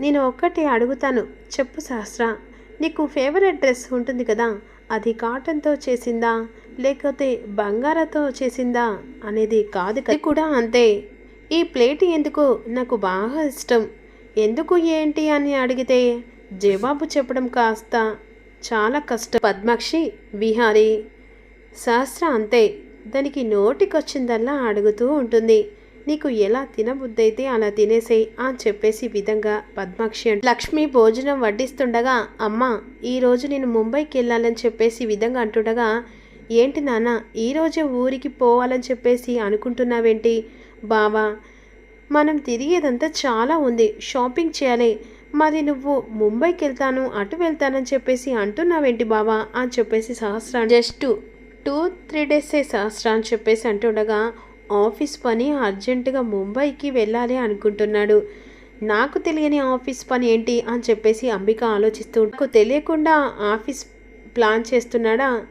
నేను ఒక్కటి అడుగుతాను. చెప్పు సహస్ర. నీకు ఫేవరెట్ డ్రెస్ ఉంటుంది కదా అది కాటన్తో చేసిందా లేకపోతే బంగారతో చేసిందా అనేది కాదు కదా. కూడా అంతే. ఈ ప్లేట్ ఎందుకు? నాకు బాగా ఇష్టం. ఎందుకు ఏంటి అని అడిగితే జవాబు చెప్పడం కాస్త చాలా కష్టం. పద్మాక్షి విహారీ. సహస్ర అంతే. దానికి నోటికొచ్చిందల్లా అడుగుతూ ఉంటుంది. నీకు ఎలా తినబుద్దైతే అలా తినేసేయ్ అని చెప్పేసి విధంగా పద్మాక్షి లక్ష్మి భోజనం వడ్డిస్తుండగా అమ్మ ఈరోజు నేను ముంబైకి వెళ్ళాలని చెప్పేసి విధంగా అంటుండగా ఏంటి నాన్న ఈరోజే ఊరికి పోవాలని చెప్పేసి అనుకుంటున్నావేంటి? బావా మనం తిరిగేదంతా చాలా ఉంది షాపింగ్ చేయాలి. మరి నువ్వు ముంబైకి వెళ్తాను అటు వెళ్తానని చెప్పేసి అంటున్నావేంటి బావా అని చెప్పేసి సహస్ర జస్ట్ టూ త్రీ డేసే సహస్ర అని చెప్పేసి అంటుండగా ఆఫీస్ పని అర్జెంటుగా ముంబైకి వెళ్ళాలి అనుకుంటున్నాడు. నాకు తెలియని ఆఫీస్ పని ఏంటి అని చెప్పేసి అంబిక ఆలోచిస్తూ నాకు తెలియకుండా ఆఫీస్ ప్లాన్ చేస్తున్నాడా?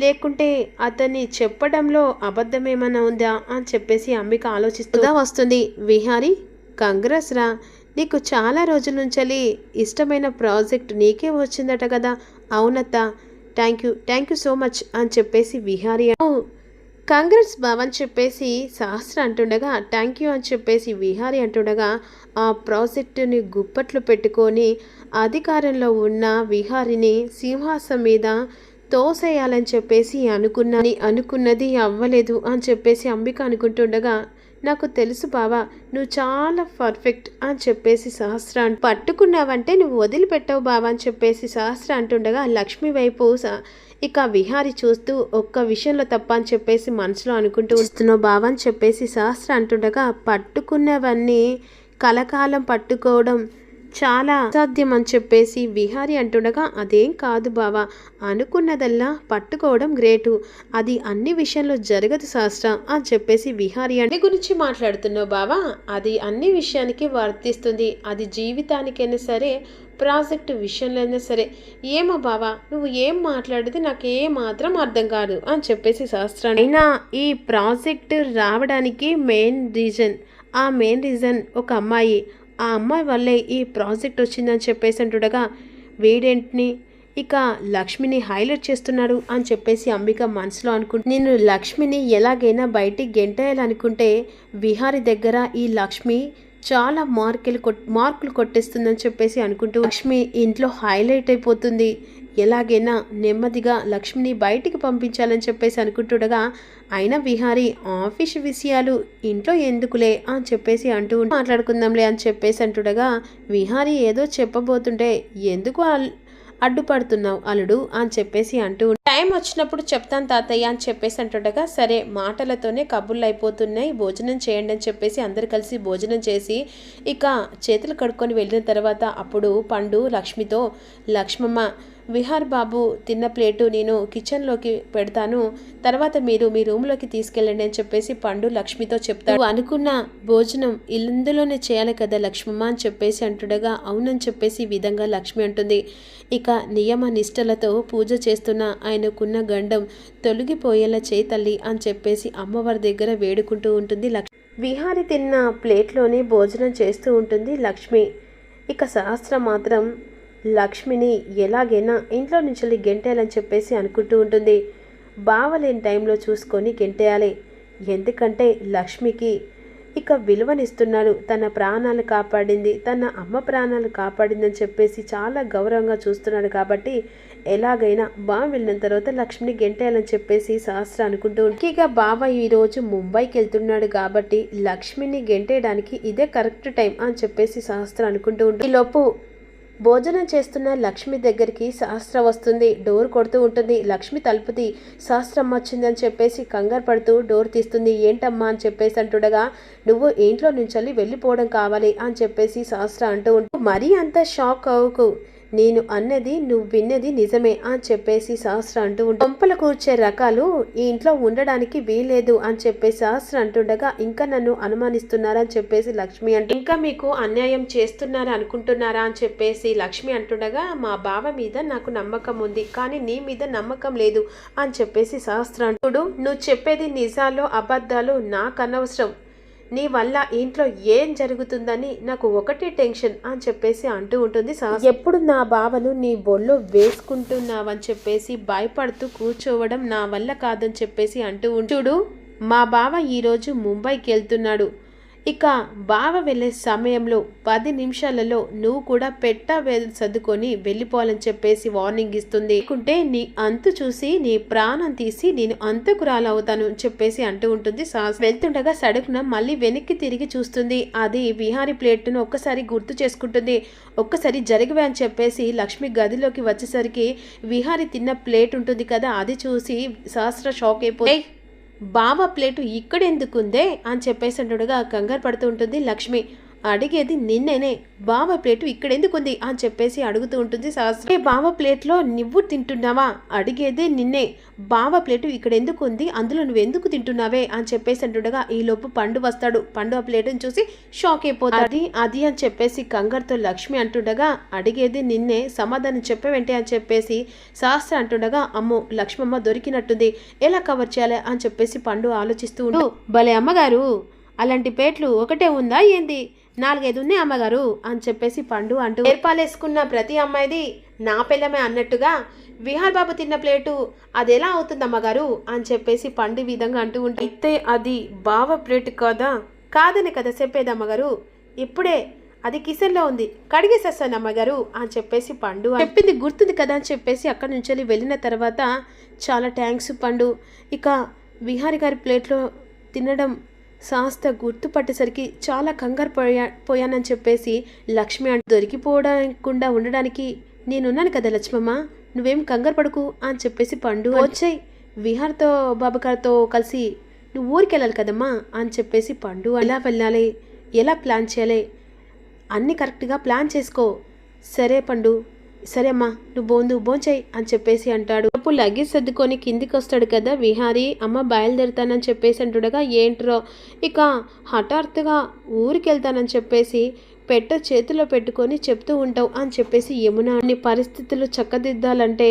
లేకుంటే అతన్ని చెప్పడంలో అబద్ధం ఏమైనా ఉందా అని చెప్పేసి అంబిక ఆలోచిస్తుందా వస్తుంది. విహారీ కంగ్రెస్ రా నీకు చాలా రోజుల నుంచి ఇష్టమైన ప్రాజెక్ట్ నీకే వచ్చిందట కదా. అవునత్త thank you thank you so much అని చెప్పేసి విహారీ కాంగ్రెస్ భవన్ చెప్పేసి సహస్ర అంటుండగా థ్యాంక్ యూ అని చెప్పేసి విహారీ అంటుండగా ఆ ప్రాజెక్టుని గుప్పట్లు పెట్టుకొని అధికారంలో ఉన్న విహారిని సింహాసం మీద తోసేయాలని చెప్పేసి అనుకున్నా అనుకున్నది అవ్వలేదు అని చెప్పేసి అంబిక అనుకుంటుండగా నాకు తెలుసు బావా నువ్వు చాలా పర్ఫెక్ట్ అని చెప్పేసి సహస్ర పట్టుకున్నావంటే నువ్వు వదిలిపెట్టావు బావా అని చెప్పేసి సహస్ర అంటుండగా లక్ష్మి వైపు స- ఇక విహారి చూస్తూ ఒక్క విషయంలో తప్ప అని చెప్పేసి మనసులో అనుకుంటూ వస్తున్నావు బావా అని చెప్పేసి సహస్ర అంటుండగా పట్టుకున్నవన్నీ కలకాలం పట్టుకోవడం చాలా అసాధ్యం అని చెప్పేసి విహారి అంటుండగా అదేం కాదు బావా అనుకున్నదల్లా పట్టుకోవడం గ్రేటు. అది అన్ని విషయంలో జరగదు శాస్త్ర అని చెప్పేసి విహారి అంటే గురించి మాట్లాడుతున్నావు బావా. అది అన్ని విషయానికి వర్తిస్తుంది. అది జీవితానికైనా సరే ప్రాజెక్టు విషయంలో అయినా సరే. ఏమో బావా నువ్వు ఏం మాట్లాడితే నాకు ఏ మాత్రం అర్థం కాదు అని చెప్పేసి శాస్త్రాన్ని అయినా ఈ ప్రాజెక్టు రావడానికి మెయిన్ రీజన్. ఆ మెయిన్ రీజన్ ఒక అమ్మాయి. ఆ అమ్మాయి వల్లే ఈ ప్రాజెక్ట్ వచ్చిందని చెప్పేసి అంటుండగా వీడేంటిని? ఇక లక్ష్మిని హైలైట్ చేస్తున్నాడు అని చెప్పేసి అంబిక మనసులో అనుకుంటు నేను లక్ష్మిని ఎలాగైనా బయటికి గెంటేయాలనుకుంటే విహారి దగ్గర ఈ లక్ష్మి చాలా మార్కులు కొట్ మార్కులు కొట్టేస్తుందని చెప్పేసి అనుకుంటూ లక్ష్మి ఇంట్లో హైలైట్ అయిపోతుంది. ఎలాగైనా నెమ్మదిగా లక్ష్మిని బయటికి పంపించాలని చెప్పేసి అనుకుంటుండగా అయినా విహారి ఆఫీస్ విషయాలు ఇంట్లో ఎందుకులే? అని చెప్పేసి అంటూ మాట్లాడుకుందాంలే అని చెప్పేసి అంటుండగా విహారి ఏదో చెప్పబోతుంటే ఎందుకు అడ్డుపడుతున్నావు అల్లుడు? అని చెప్పేసి అంటూ టైం వచ్చినప్పుడు చెప్తాను తాతయ్య అని చెప్పేసి అంటుండగా సరే మాటలతోనే కబుర్లు అయిపోతున్నాయి భోజనం చేయండి అని చెప్పేసి అందరు కలిసి భోజనం చేసి ఇక చేతులు కడుక్కొని వెళ్ళిన తర్వాత అప్పుడు పండు లక్ష్మితో లక్ష్మమ్మ విహార్ బాబు తిన్న ప్లేటు నేను కిచెన్లోకి పెడతాను. తర్వాత మీరు మీ రూమ్లోకి తీసుకెళ్ళండి అని చెప్పేసి పండు లక్ష్మితో చెప్తాడు. అనుకున్న భోజనం ఇందులోనే చేయాలి కదా లక్ష్మమ్మ అని చెప్పేసి అంటుండగా అవునని చెప్పేసి ఈ విధంగా లక్ష్మి అంటుంది. ఇక నియమ నిష్టలతో పూజ చేస్తున్న ఆయనకున్న గండం తొలగిపోయేలా చేయి తల్లి అని చెప్పేసి అమ్మవారి దగ్గర వేడుకుంటూ ఉంటుంది లక్ష్మి. విహారి తిన్న ప్లేట్లోనే భోజనం చేస్తూ ఉంటుంది లక్ష్మి. ఇక సహస్ర మాత్రం లక్ష్మిని ఎలాగైనా ఇంట్లో నుంచి గెంటేయాలని చెప్పేసి అనుకుంటూ ఉంటుంది. బావలేని టైంలో చూసుకొని గెంటేయాలి. ఎందుకంటే లక్ష్మికి ఇక విలువనిస్తున్నాడు. తన ప్రాణాలు కాపాడింది. తన అమ్మ ప్రాణాలు కాపాడిందని చెప్పేసి చాలా గౌరవంగా చూస్తున్నాడు కాబట్టి ఎలాగైనా బావ వెళ్ళిన తర్వాత లక్ష్మిని గెంటేయాలని చెప్పేసి సహస్ర అనుకుంటూ ఇక బావ ఈరోజు ముంబైకి వెళ్తున్నాడు కాబట్టి లక్ష్మిని గెంటేయడానికి ఇదే కరెక్ట్ టైం అని చెప్పేసి సహస్ర అనుకుంటూ ఉంటుంది. ఈలోపు భోజనం చేస్తున్న లక్ష్మి దగ్గరికి సహస్ర వస్తుంది. డోర్ కొడుతూ ఉంటుంది. లక్ష్మి తలుపుతి శాస్త్రం వచ్చిందని చెప్పేసి కంగారు పడుతూ డోర్ తీస్తుంది. ఏంటమ్మా అని చెప్పేసి అంటుండగా నువ్వు ఇంట్లో నుంచి వెళ్ళిపోవడం కావాలి అని చెప్పేసి సహస్ర అంటూ ఉంటూ మరీ అంత షాక్ అవుకు నేను అన్నది నువ్వు విన్నది నిజమే అని చెప్పేసి సహస్ర అంటూ ఉంటు కూర్చే రకాలు ఈ ఇంట్లో ఉండడానికి వీలేదు అని చెప్పేసి సహస్ర అంటుండగా ఇంకా నన్ను అనుమానిస్తున్నారా అని చెప్పేసి లక్ష్మి అంటూ ఇంకా మీకు అన్యాయం చేస్తున్నారా అనుకుంటున్నారా అని చెప్పేసి లక్ష్మి అంటుండగా మా బావ మీద నాకు నమ్మకం ఉంది కానీ నీ మీద నమ్మకం లేదు అని చెప్పేసి సహస్ర అంటుడు నువ్వు చెప్పేది నిజాలు అబద్ధాలు నాకు అనవసరం. నీ వల్ల ఇంట్లో ఏం జరుగుతుందని నాకు ఒకటే టెన్షన్ అని చెప్పేసి అంటూ ఉంటుంది సార్ ఎప్పుడు నా బావను నీ బొల్లో వేసుకుంటున్నావని చెప్పేసి భయపడుతూ కూర్చోవడం నా వల్ల కాదని చెప్పేసి అంటూ ఉంటుడు మా బావ ఈరోజు ముంబైకి వెళ్తున్నాడు. ఇక బావ వెళ్ళే సమయంలో పది నిమిషాలలో నువ్వు కూడా పెట్ట సర్దుకొని వెళ్ళిపోవాలని చెప్పేసి వార్నింగ్ ఇస్తుంది. లేకుంటే నీ అంతు చూసి నీ ప్రాణం తీసి నేను అంతకురాలవుతాను అని చెప్పేసి అంటూ ఉంటుంది సాస్. వెళ్తుండగా సడుకున మళ్ళీ వెనక్కి తిరిగి చూస్తుంది. అది విహారి ప్లేట్ను ఒక్కసారి గుర్తు చేసుకుంటుంది. ఒక్కసారి జరిగివే అని చెప్పేసి లక్ష్మి గదిలోకి వచ్చేసరికి విహారి తిన్న ప్లేట్ ఉంటుంది కదా అది చూసి సహస్ర షాక్ అయిపోయి బావ ప్లేటు ఇక్కడెందుకుందే? అని చెప్పేసి అంటుండగా కంగారు పడుతూ ఉంటుంది లక్ష్మి. అడిగేది నిన్నేనే. బావ ప్లేటు ఇక్కడెందుకుంది అని చెప్పేసి అడుగుతూ ఉంటుంది సహస్ర "ఏ బావ ప్లేట్లో నువ్వు తింటున్నావా? అడిగేదే నిన్నే. బావ ప్లేటు ఇక్కడ ఎందుకు ఉంది? అందులో నువ్వు ఎందుకు తింటున్నావే? అని చెప్పేసి అంటుండగా ఈలోపు పండు వస్తాడు. పండు ఆ ప్లేటుని చూసి షాక్ అయిపోతాడు. అది అని చెప్పేసి కంగారుతో లక్ష్మి అంటుండగా అడిగేది నిన్నే. సమాధానం చెప్పవేంటి? అని చెప్పేసి సహస్ర అంటుండగా అమ్మో లక్ష్మమ్మ దొరికినట్టుంది. ఎలా కవర్ చేయాలి? అని చెప్పేసి పండు ఆలోచిస్తూ ఉండు. భలే అమ్మగారు అలాంటి పేట్లు ఒకటే ఉందా ఏంది? నాలుగైదు ఉన్నాయి అమ్మగారు అని చెప్పేసి పండు అంటూ ఏర్పాలేసుకున్న ప్రతి అమ్మాయిది నా పిల్లమే అన్నట్టుగా విహార్ బాబు తిన్న ప్లేటు అది ఎలా అవుతుంది అమ్మగారు అని చెప్పేసి పండు విధంగా అంటూ ఉంటే అయితే అది బావ ప్లేట్ కాదా? కాదని కదా చెప్పేది అమ్మగారు. ఇప్పుడే అది కిచెన్లో ఉంది. కడిగేసేస్తాను అమ్మగారు అని చెప్పేసి పండు చెప్పింది గుర్తుంది కదా అని చెప్పేసి అక్కడి నుంచి వెళ్ళిన తర్వాత చాలా థ్యాంక్స్ పండు. ఇక విహారి గారి ప్లేట్లో తినడం శాస్త గుర్తుపట్టేసరికి చాలా కంగారు పోయా పోయానని చెప్పేసి లక్ష్మి అంటే దొరికిపోవకుండా ఉండడానికి నేనున్నాను కదా లక్ష్మమ్మ. నువ్వేం కంగారు పడుకు అని చెప్పేసి పండు వచ్చాయి. విహార్తో బాబగారితో కలిసి నువ్వు ఊరికి వెళ్ళాలి కదమ్మా అని చెప్పేసి పండు ఎలా వెళ్ళాలి? ఎలా ప్లాన్ చేయాలి? అన్నీ కరెక్ట్గా ప్లాన్ చేసుకో. సరే పండు. సరే అమ్మా నువ్వు బోందు భోంచేయి అని చెప్పేసి అంటాడు. అప్పుడు లగేజ్ సర్దుకొని కిందికి వస్తాడు కదా విహారీ అమ్మ బయలుదేరుతానని చెప్పేసి అంటుండగా ఏంట్రో? ఇక హఠాత్తుగా ఊరికి వెళ్తానని చెప్పేసి పెట్ట చేతిలో పెట్టుకొని చెప్తూ ఉంటావు అని చెప్పేసి యమున అన్ని పరిస్థితులు చక్కదిద్దాలంటే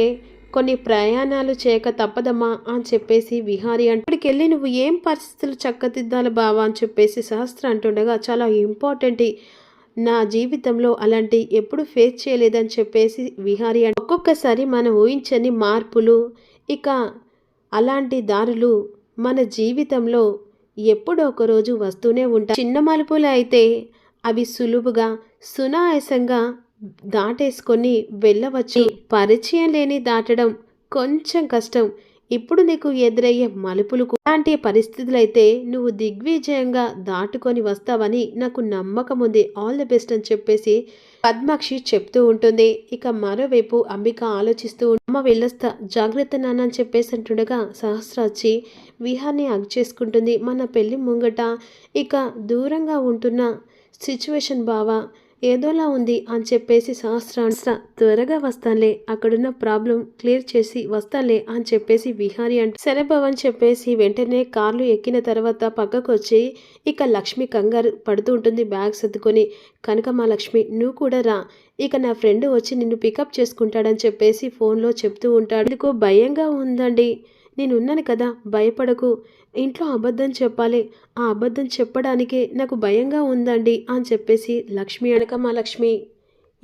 కొన్ని ప్రయాణాలు చేయక తప్పదమ్మా అని చెప్పేసి విహారి అంటే. వెళ్ళి నువ్వు ఏం పరిస్థితులు చక్కదిద్దాలి బావా అని చెప్పేసి సహస్ర అంటుండగా చాలా ఇంపార్టెంట్ నా జీవితంలో అలాంటి ఎప్పుడు ఫేస్ చేయలేదని చెప్పేసి విహారీ అంటే ఒక్కొక్కసారి మనం ఊహించని మార్పులు ఇక అలాంటి దారులు మన జీవితంలో ఎప్పుడో ఒకరోజు వస్తూనే ఉంటాయి. చిన్న మలుపులు అయితే అవి సులువుగా సునాయాసంగా దాటేసుకొని వెళ్ళవచ్చు. పరిచయం లేని దాటడం కొంచెం కష్టం. ఇప్పుడు నీకు ఎదురయ్యే మలుపులు ఇలాంటి పరిస్థితులైతే నువ్వు దిగ్విజయంగా దాటుకొని వస్తావని నాకు నమ్మకం ఉంది. ఆల్ ది బెస్ట్ అని చెప్పేసి పద్మాక్షి చెప్తూ ఉంటుంది. ఇక మరోవైపు అంబిక ఆలోచిస్తూ అమ్మ వెళ్ళొస్తా జాగ్రత్త నాన్న అని చెప్పేసి అంటుండగా సహస్ర వచ్చి విహాన్ని అగ్ చేసుకుంటుంది. మన పెళ్ళి ముంగట ఇక దూరంగా ఉంటున్న సిచ్యువేషన్ బావా ఏదోలా ఉంది అని చెప్పేసి సహస్రాంశ త్వరగా వస్తానులే అక్కడున్న ప్రాబ్లం క్లియర్ చేసి వస్తానులే అని చెప్పేసి విహారి అంటే. సరే చెప్పేసి వెంటనే కార్లు ఎక్కిన తర్వాత పక్కకు వచ్చి ఇక లక్ష్మి కంగారు పడుతూ ఉంటుంది బ్యాగ్ సర్దుకొని. కనుక మా లక్ష్మి నువ్వు కూడా రా. ఇక నా ఫ్రెండ్ వచ్చి నిన్ను పికప్ చేసుకుంటాడని చెప్పేసి ఫోన్లో చెప్తూ ఉంటాడు. ఎందుకో భయంగా ఉందండి. నేను ఉన్నాను కదా భయపడకు. ఇంట్లో అబద్ధం చెప్పాలి. ఆ అబద్ధం చెప్పడానికే నాకు భయంగా ఉందండి అని చెప్పేసి లక్ష్మి అనక మా లక్ష్మి.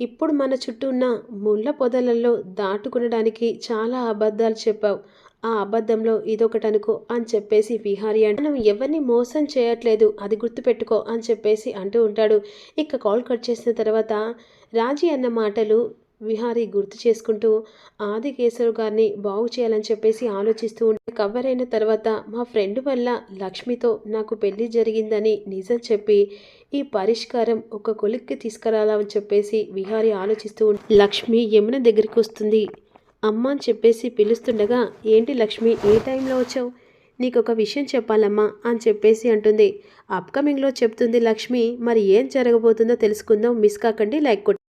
ఇప్పుడు మన చుట్టూ ఉన్న ముళ్ళ పొదలలో దాటుకునడానికి చాలా అబద్ధాలు చెప్పావు. ఆ అబద్ధంలో ఇదొకటి అనుకో అని చెప్పేసి విహారి అంటే మనం ఎవరిని మోసం చేయట్లేదు అది గుర్తుపెట్టుకో అని చెప్పేసి అంటూ ఉంటాడు. ఇక కాల్ కట్ చేసిన తర్వాత రాజీ అన్న మాటలు విహారీ గుర్తు చేసుకుంటూ ఆదికేశవ్ గారిని బాగు చేయాలని చెప్పేసి ఆలోచిస్తూ ఉంటే కవర్ అయిన తర్వాత మా ఫ్రెండ్ వల్ల లక్ష్మితో నాకు పెళ్ళి జరిగిందని నిజం చెప్పి ఈ పరిష్కారం ఒక కొలిక్కి తీసుకురాలని చెప్పేసి విహారి ఆలోచిస్తూ ఉంటే లక్ష్మి యమున దగ్గరికి వస్తుంది. అమ్మ అని చెప్పేసి పిలుస్తుండగా ఏంటి లక్ష్మి ఏ టైంలో వచ్చావు? నీకు ఒక విషయం చెప్పాలమ్మా అని చెప్పేసి అంటుంది. అప్కమింగ్లో చెప్తుంది లక్ష్మి మరి ఏం జరగబోతుందో తెలుసుకుందాం. మిస్ కాకండి లైక్ కొట్టి